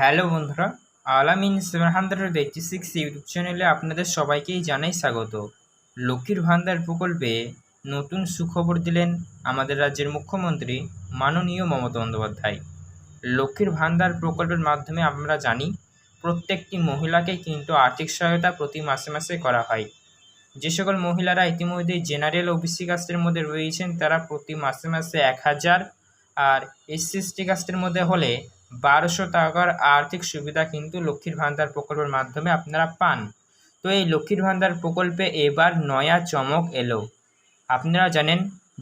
Hello বন্ধুরা, Alamin seven hundred eighty six YouTube চ্যানেলে আপনাদের সবাইকেই জানাই স্বাগত। লক্ষ্মীর ভান্ডার প্রকল্পে নতুন সুখবর দিলেন আমাদের রাজ্যের মুখ্যমন্ত্রী মাননীয় মমতা বন্দ্যোপাধ্যায়। লক্ষ্মীর ভান্ডার প্রকল্পের মাধ্যমে আমরা জানি, প্রত্যেকটি মহিলাকে কিন্তু আর্থিক সহায়তা প্রতি মাসে মাসে করা হয়। যে সকল মহিলারা ইতিমধ্যে জেনারেল ওবিসি কাস্টের মধ্যে রয়েছেন, তারা প্রতি মাসে মাসে এক হাজার আর এসসি এসটি কাস্টের মধ্যে হলে বারোশো টাকার আর্থিক সুবিধা কিন্তু লক্ষ্মীর ভান্ডার প্রকল্পের মাধ্যমে আপনারা পান। তো এই লক্ষ্মীর ভান্ডার প্রকল্পে এবার নয়া চমক এলো। আপনারা জানেন,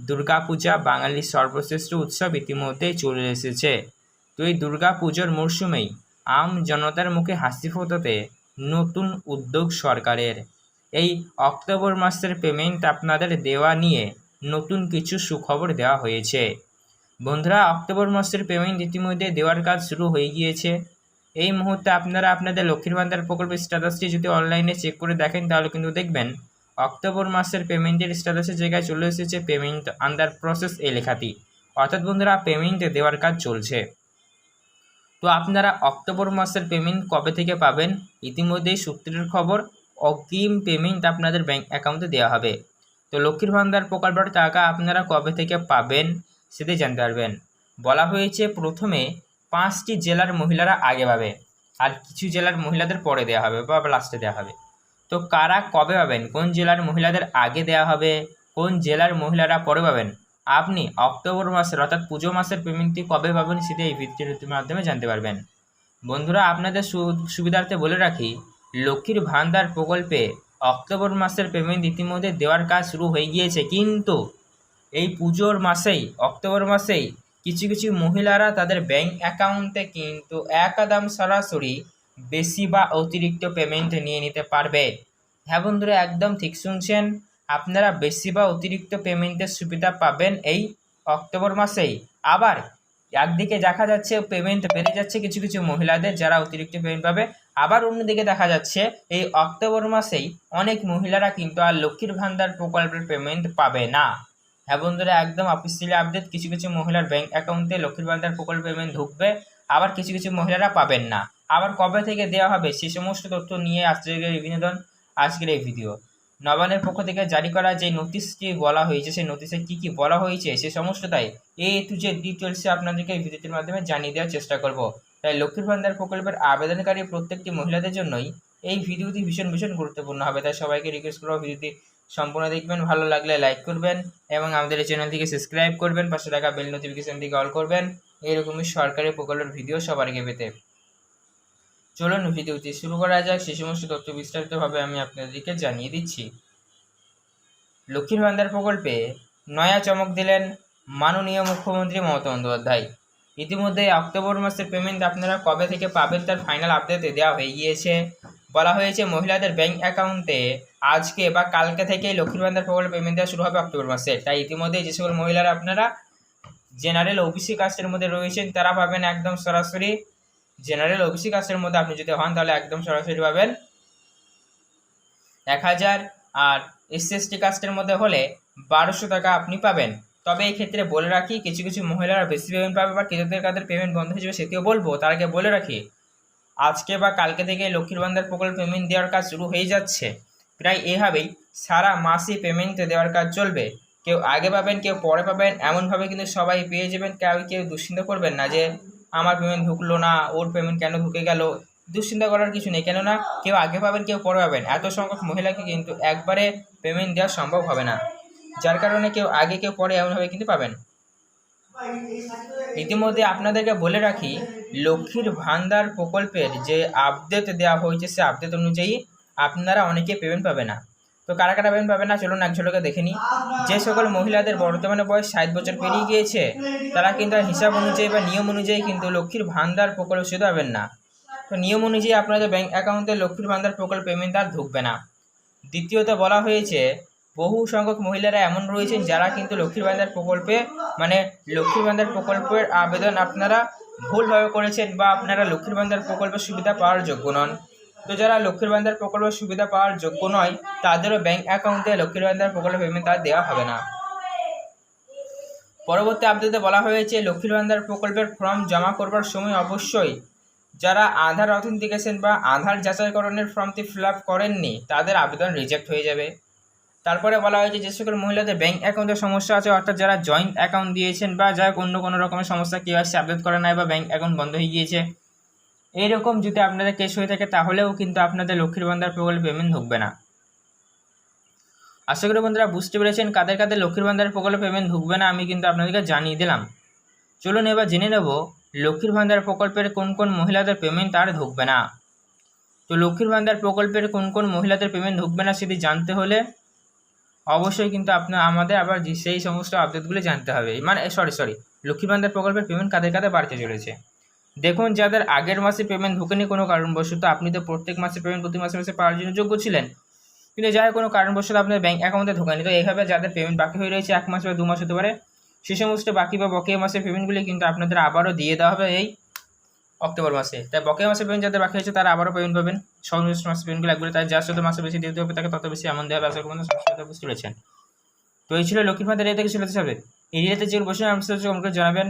দুর্গাপূজা বাঙালির সর্বশ্রেষ্ঠ উৎসব ইতিমধ্যেই চলে এসেছে। তো এই দুর্গা পুজোর মরশুমেই আম জনতার মুখে হাসি ফোটাতে নতুন উদ্যোগ সরকারের। এই অক্টোবর মাসের পেমেন্ট আপনাদের দেওয়া নিয়ে নতুন কিছু সুখবর দেওয়া হয়েছে। বন্ধুরা, অক্টোবর মাসের পেমেন্ট ইতিমধ্যে দেওয়ার কাজ শুরু হয়ে গিয়েছে। এই মুহূর্তে আপনারা আপনাদের লক্ষ্মীর ভান্ডার প্রকল্পের স্ট্যাটাসটি যদি অনলাইনে চেক করে দেখেন, তাহলে কিন্তু দেখবেন অক্টোবর মাসের পেমেন্টের স্ট্যাটাসের জায়গায় চলে এসেছে পেমেন্ট আন্ডার প্রসেস এই লেখাটি। অর্থাৎ বন্ধুরা পেমেন্ট দেওয়ার কাজ চলছে। তো আপনারা অক্টোবর মাসের পেমেন্ট কবে থেকে পাবেন? ইতিমধ্যেই সূত্রের খবর, অগ্রিম পেমেন্ট আপনাদের ব্যাঙ্ক অ্যাকাউন্টে দেওয়া হবে। তো লক্ষ্মীর ভান্ডার প্রকল্পের টাকা আপনারা কবে থেকে পাবেন? সেটাই জানতে পারবেন বলা হয়েছে, প্রথমে পাঁচটি জেলার মহিলারা আগে পাবে আর কিছু জেলার মহিলাদের পরে দেওয়া হবে বা লাস্টে দেওয়া হবে। তো কারা কবে পাবেন? কোন জেলার মহিলাদের আগে দেওয়া হবে? কোন জেলার মহিলারা পরে পাবেন? আপনি অক্টোবর মাসের অর্থাৎ পুজো মাসের পেমেন্টটি কবে পাবেন সেটা এই ভিত্তির মাধ্যমে জানতে পারবেন। বন্ধুরা, আপনাদের সুবিধার্থে বলে রাখি, লক্ষ্মীর ভান্ডার প্রকল্পে অক্টোবর মাসের পেমেন্ট ইতিমধ্যে দেওয়ার কাজ শুরু হয়ে গিয়েছে, কিন্তু এই পুজোর মাসেই, অক্টোবর মাসেই কিছু কিছু মহিলারা তাদের ব্যাংক অ্যাকাউন্টে কিন্তু একদম সরাসরি বেশি বা অতিরিক্ত পেমেন্ট নিয়ে নিতে পারবে। হ্যাঁ বন্ধুরা, একদম ঠিক শুনছেন। আপনারা বেশি বা অতিরিক্ত পেমেন্টের সুবিধা পাবেন এই অক্টোবর মাসেই। আবার একদিকে দেখা যাচ্ছে পেমেন্ট বেড়ে যাচ্ছে কিছু কিছু মহিলাদের যারা অতিরিক্ত পেমেন্ট পাবে। আবার অন্যদিকে দেখা যাচ্ছে এই অক্টোবর মাসেই অনেক মহিলারা কিন্তু আর লক্ষ্মীর ভান্ডার প্রকল্পের পেমেন্ট পাবে না। হ্যাঁ বন্ধুরা, একদম অফিসিয়ালি আপডেট কিছু কিছু মহিলার ব্যাঙ্ক অ্যাকাউন্টে লক্ষ্মীর ভান্ডার প্রকল্প পেমেন্ট ঢুকবে, আবার কিছু কিছু মহিলারা পাবেন না। আবার কবে থেকে দেওয়া হবে সে সমস্ত তথ্য নিয়ে আজকের বিনোদন, আজকের এই ভিডিও নবানের পক্ষ থেকে জারি করা যে নোটিশটি বলা হয়েছে, সেই নোটিশে কী কী বলা হয়েছে, সে সমস্তটাই এ টু যে ডিটেলসে আপনাদেরকে এই ভিডিওটির মাধ্যমে জানিয়ে দেওয়ার চেষ্টা করব। তাই লক্ষ্মীর ভান্ডার প্রকল্পের আবেদনকারী প্রত্যেকটি মহিলাদের জন্যই এই ভিডিওটি ভীষণ ভীষণ গুরুত্বপূর্ণ হবে। তাই সবাইকে রিকোয়েস্ট করব ভিডিওটি সম্পূর্ণ দেখবেন, ভালো লাগলে লাইক করবেন এবং আমাদের এই চ্যানেলটিকে সাবস্ক্রাইব করবেন, পাশে থাকা বেল নোটিফিকেশনটিকে অল করবেন। এরকমই সরকারি প্রকল্পের ভিডিও সবার আগে পেতে। চলুন ভিডিওটি শুরু করা যাক। সে সমস্ত তথ্য বিস্তারিতভাবে আমি আপনাদেরকে জানিয়ে দিচ্ছি। লক্ষ্মীর ভান্ডার প্রকল্পে নয়া চমক দিলেন মাননীয় মুখ্যমন্ত্রী মমতা বন্দ্যোপাধ্যায়। ইতিমধ্যে অক্টোবর মাসের পেমেন্ট আপনারা কবে থেকে পাবেন তার ফাইনাল আপডেট দেওয়া হয়ে গিয়েছে। বলা হয়েছে মহিলাদের ব্যাংক অ্যাকাউন্টে আজকে বা কালকে থেকেই লক্ষ্মীর ভান্ডার প্রকল্প পেমেন্ট দেওয়া শুরু হবে অক্টোবর মাসে। তাই ইতিমধ্যে যে সকল মহিলারা আপনারা জেনারেল ওবিসি কাস্টের মধ্যে রয়েছেন, তারা পাবেন একদম সরাসরি জেনারেল ওবিসি কাস্টের মধ্যে আপনি যদি হন, তাহলে একদম সরাসরি পাবেন এক হাজার। আর এসসি এসটি কাস্টের মধ্যে হলে বারোশো টাকা আপনি পাবেন। তবে এই ক্ষেত্রে বলে রাখি, কিছু কিছু মহিলারা বেশি পেমেন্ট পাবে বা কিছুদের কাদের পেমেন্ট বন্ধ হয়ে যাবে সেটিও বলব। তার আগে বলে রাখি আজকে বা কালকে থেকে লক্ষ্মীর ভান্ডার প্রকল্প পেমেন্ট দেওয়ার কাজ শুরু হয়ে যাচ্ছে। প্রায় এভাবেই সারা মাসই পেমেন্ট দেওয়ার কাজ চলবে। কেউ আগে পাবেন, কেউ পরে পাবেন, এমনভাবে কিন্তু সবাই পেয়ে যাবেন। কেউ কেউ দুশ্চিন্তা করবেন না যে, আমার পেমেন্ট ঢুকলো না, ওর পেমেন্ট কেন ঢুকে গেল? দুশ্চিন্তা করার কিছু নেই। কেননা, কেউ আগে পাবেন, কেউ পরে পাবেন। এত সংখ্যক মহিলাকে কিন্তু একবারে পেমেন্ট দেওয়া সম্ভব হবে না। যার কারণে কেউ আগে, কেউ পরে এমনভাবে কিন্তু পাবেন। ইতিমধ্যে আপনাদেরকে বলে রাখি, লক্ষ্মীর ভান্ডার প্রকল্পের যে আপডেট দেওয়া হয়েছে সে আপডেট অনুযায়ী আপনারা অনেকে পেমেন্ট পাবে না। তো কারা কারা পেমেন্ট পাবে না চলুন এক দেখে নিই। যে সকল মহিলাদের বর্তমানে বয়স ষাট বছর পেরিয়ে গিয়েছে, তারা কিন্তু হিসাব অনুযায়ী বা নিয়ম অনুযায়ী কিন্তু লক্ষ্মীর ভান্ডার প্রকল্প শুধু পাবেন না। তো নিয়ম অনুযায়ী আপনাদের ব্যাংক অ্যাকাউন্টে লক্ষ্মীর ভান্ডার প্রকল্প পেমেন্ট আর ঢুকবে না। দ্বিতীয়ত বলা হয়েছে বহু সংখ্যক মহিলারা এমন রয়েছেন যারা কিন্তু লক্ষ্মীর ভান্ডার প্রকল্পে মানে লক্ষ্মীর ভান্ডার প্রকল্পের আবেদন আপনারা ভুলভাবে করেছেন বা আপনারা লক্ষ্মীর ভান্ডার প্রকল্পের সুবিধা পাওয়ার যোগ্য নন। তো যারা লক্ষ্মীর ভান্ডার প্রকল্পের সুবিধা পাওয়ার যোগ্য নয়, তাদেরও ব্যাংক অ্যাকাউন্টে লক্ষ্মীর ভান্ডার প্রকল্প পেমেন্ট আর দেওয়া হবে না। পরবর্তী আপডেটে বলা হয়েছে, লক্ষ্মীর ভান্ডার প্রকল্পের ফর্ম জমা করবার সময় অবশ্যই যারা আধার অথেন্টিকেশন বা আধার যাচাইকরণের ফর্মটি ফিল আপ করেননি, তাদের আবেদন রিজেক্ট হয়ে যাবে। তারপরে বলা হয়েছে যে সকল মহিলাদের ব্যাংক অ্যাকাউন্টের সমস্যা আছে, অর্থাৎ যারা জয়েন্ট অ্যাকাউন্ট দিয়েছেন বা হোক অন্য কোনো রকমের সমস্যা কেউ আসছে আপডেট করা নাই বা ব্যাংক অ্যাকাউন্ট বন্ধ হয়ে গিয়েছে। এইরকম যদি আপনাদের কেস হয়ে থাকে, তাহলেও কিন্তু আপনাদের লক্ষ্মীর ভান্ডার প্রকল্পে পেমেন্ট ঢুকবে না। আশা করি বন্ধুরা বুঝতে পেরেছেন কাদের কাদের লক্ষ্মীর ভান্ডার প্রকল্পে পেমেন্ট ঢুকবে না, আমি কিন্তু আপনাদেরকে জানিয়ে দিলাম। চলুন এবার জেনে নেব লক্ষ্মীর ভান্ডার প্রকল্পের কোন কোন মহিলাদের পেমেন্ট আর ঢুকবে না। তো লক্ষ্মীর ভান্ডার প্রকল্পের কোন কোন মহিলাদের পেমেন্ট ঢুকবে না সেটি জানতে হলে অবশ্যই কিন্তু আপনার, আমাদের আবার সেই সমস্ত আপডেটগুলো জানতে হবে। মানে সরি সরি লক্ষ্মীর ভান্ডার প্রকল্পের পেমেন্ট কাদের কাদের বাড়তে চলেছে? দেখুন, যাদের আগের মাসে পেমেন্ট ঢুকেনি কোনো কারণবশত, আপনি তো প্রত্যেক মাসে পেমেন্ট প্রতি মাসে মাসে পাওয়ার জন্য যোগ্য ছিলেন। কিন্তু যাই কোনো কারণবশত আপনার ব্যাংক অ্যাকাউন্টে ঢোকেনি। তো এইভাবে যাদের পেমেন্ট বাকি হয়ে রয়েছে, এক মাস বা দু মাস হতে পারে সেই সমস্ত বাকি বা বকেয়া মাসের পেমেন্টগুলি কিন্তু আপনাদের আবারও দিয়ে দেওয়া হবে এই অক্টোবর মাসে। তাই বকেয়া মাসে পেমেন্ট যাদের বাকি হয়েছে তারা আবারও পেমেন্ট পাবেন। সর্বশেষ মাসে পেমেন্টগুলো একবারে তাই যার সাথে মাসে বেশি দিতে হবে তাকে তত বেশি এমন দেওয়া হবে। আশা করবেন সবসময় বুঝতে পেরেছেন। তো এই ছিল লক্ষ্মীর ভান্ডার এরিয়া থেকে চলে যাবে এরিয়াতে যে বসে আমাদের আমাকে জানাবেন।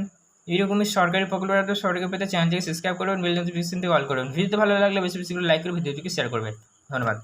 এইরকমই সরকারি প্রকল্প সরকারি পেতে চ্যানেলটিকে সাবস্ক্রাইব করবেন বেল নোটিফিকেশন দিয়ে অল করবেন ভিডিওতে ভালো লাগলে বেশি বেশি করে লাইক করে ভিডিওটিকে শেয়ার করবেন। ধন্যবাদ।